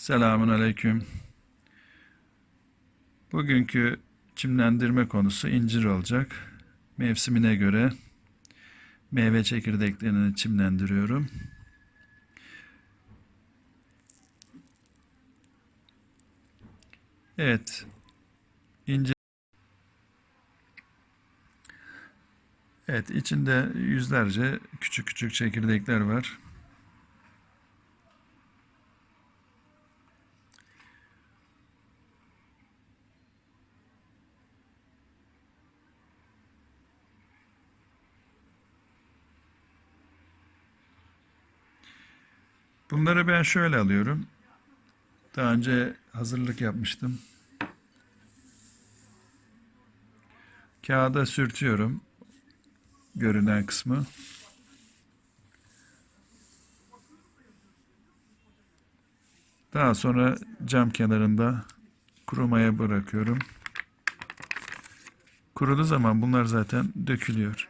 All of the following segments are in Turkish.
Selamun Aleyküm. Bugünkü çimlendirme konusu incir olacak. Mevsimine göre meyve çekirdeklerini çimlendiriyorum. Evet. incir Evet, içinde yüzlerce küçük küçük çekirdekler var. Bunları ben şöyle alıyorum. Daha önce hazırlık yapmıştım. Kağıda sürtüyorum görünen kısmı. Daha sonra cam kenarında kurumaya bırakıyorum. Kuruduğu zaman bunlar zaten dökülüyor.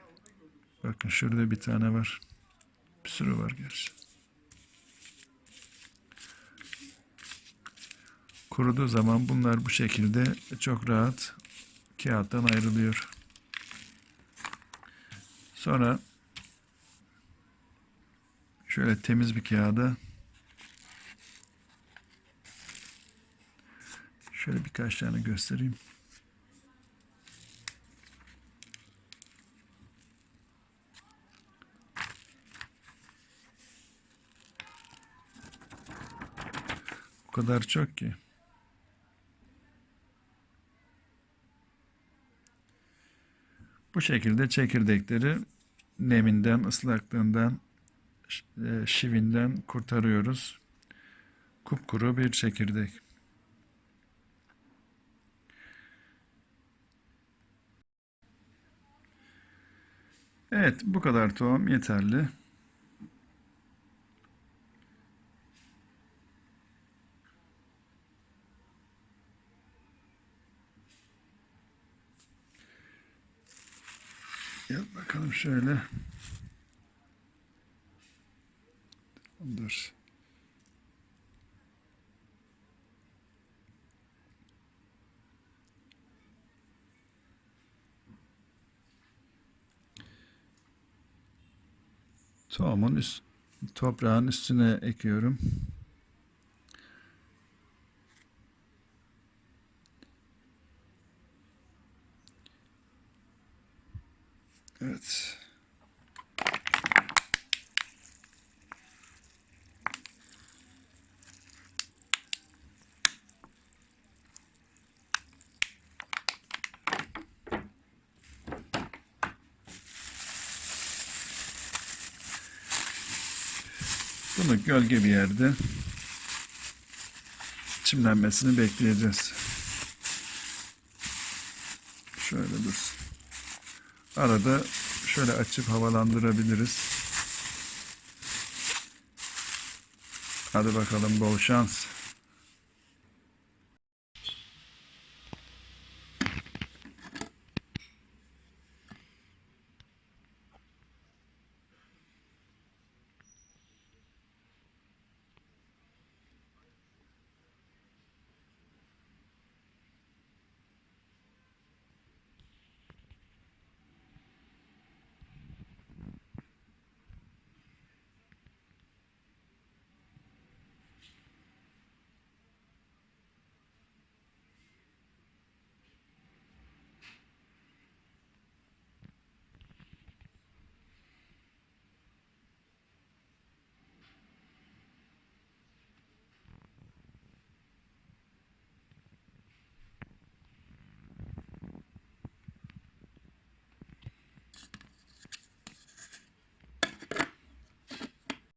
Bakın şurada bir tane var. Bir sürü var gerçi. Kuruduğu zaman bunlar bu şekilde çok rahat kağıttan ayrılıyor. Sonra şöyle temiz bir kağıda şöyle birkaç tane göstereyim. O kadar çok ki. Bu şekilde çekirdekleri neminden, ıslaklığından, e, şivinden kurtarıyoruz. Kupkuru bir çekirdek. Evet, bu kadar tohum yeterli. Gel bakalım şöyle. Dur. Tohumun üst, toprağın üstüne ekiyorum. Evet. Bunu gölge bir yerde çimlenmesini bekleyeceğiz. Şöyle dursun. Arada şöyle açıp havalandırabiliriz. Hadi bakalım bol şans.